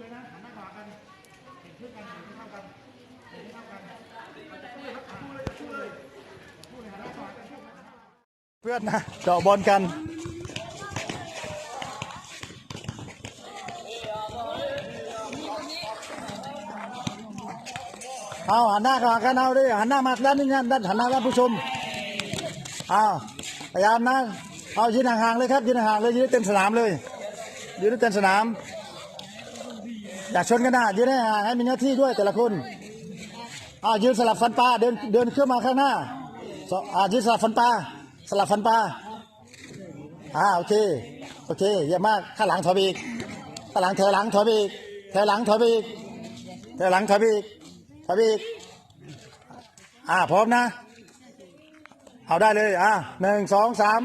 เลยนะหันหน้าขวากันเห็นเพื่อนกันเห็นไม่เท่ากันเห็นไม่เท่ากันคู่เลยครับคู่เลยคู่เลยคู่เลยหันหน้าขวากันคู่เลยเพื่อนนะเจาะบอลกันเอาหันหน้าขากันเอาดิหันหน้ามาด้านนี้นะด้านหันหน้าด้านผู้ชมเอาพยายามนะเอายืนห่างๆเลยครับยืนห่างเลยยืนเต็มสนามเลยยืนเต็มสนาม อยากชนกันนะยืนให้ห่างให้มีหน้าที่ด้วยแต่ละคนเอายืนสลับฟันปลาเดินเดินขึ้นมาข้างหน้าสอ่ายืนสลับฟันปลาสลับฟันปลาอ่าโอเคโอเคเยี่ยมากข้างหลังถอยไปอีกข้างหลังถอยหลังถอยไปอีกถอยหลังถอยไปอีกถอยหลังถอยไปอีกถอยไปอีกอ่าพร้อมนะ เอาได้เลยอ่าหนึ่งสองสาม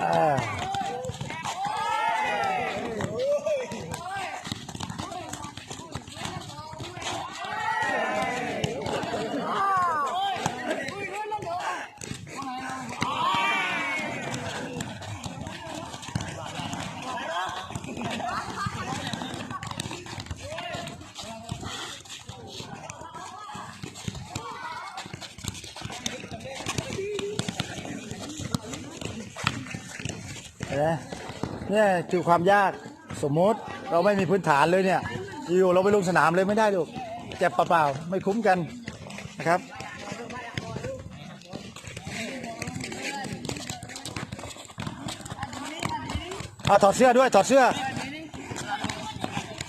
อ่ นไหมเนี่ยคือความยากสมมติเราไม่มีพื้นฐานเลยเนี่ยอยู่เราไปลงสนามเลยไม่ได้ลูกเจ็บเปล่าๆไม่คุ้มกันนะครับเอาถอดเสื้อด้วยถอดเสื้อ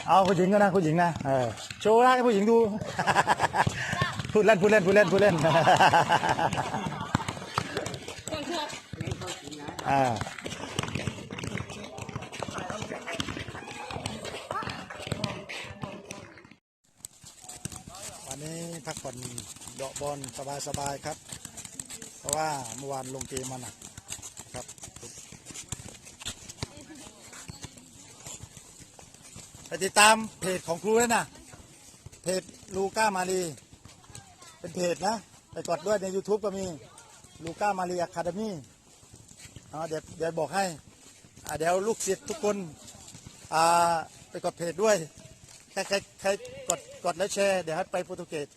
เอาผู้หญิงก็นะผู้หญิงนะเออโชว์ให้ผู้หญิงดู พูดเล่นพูดเล่นพูดเล่นพูดเล่นอ่า วันนี้พักผ่อนเดาะบอลสบายๆครับ เพราะว่าเมื่อวานลงเกมมาหนักครับไปติดตามเพจของครูด้วยนะ เพจลูก้ามารีเป็นเพจนะ ไปกดด้วยใน YouTube ก็มีลูก้ามารีอะคาเดมี่เดี๋ยวเดี๋ยวบอกให้อ่าเดี๋ยวลูกศิษย์ทุกคนไปกดเพจด้วย ใครใครใครกดกดและแชร์เดี๋ยวฮัดไปโปรตุเกส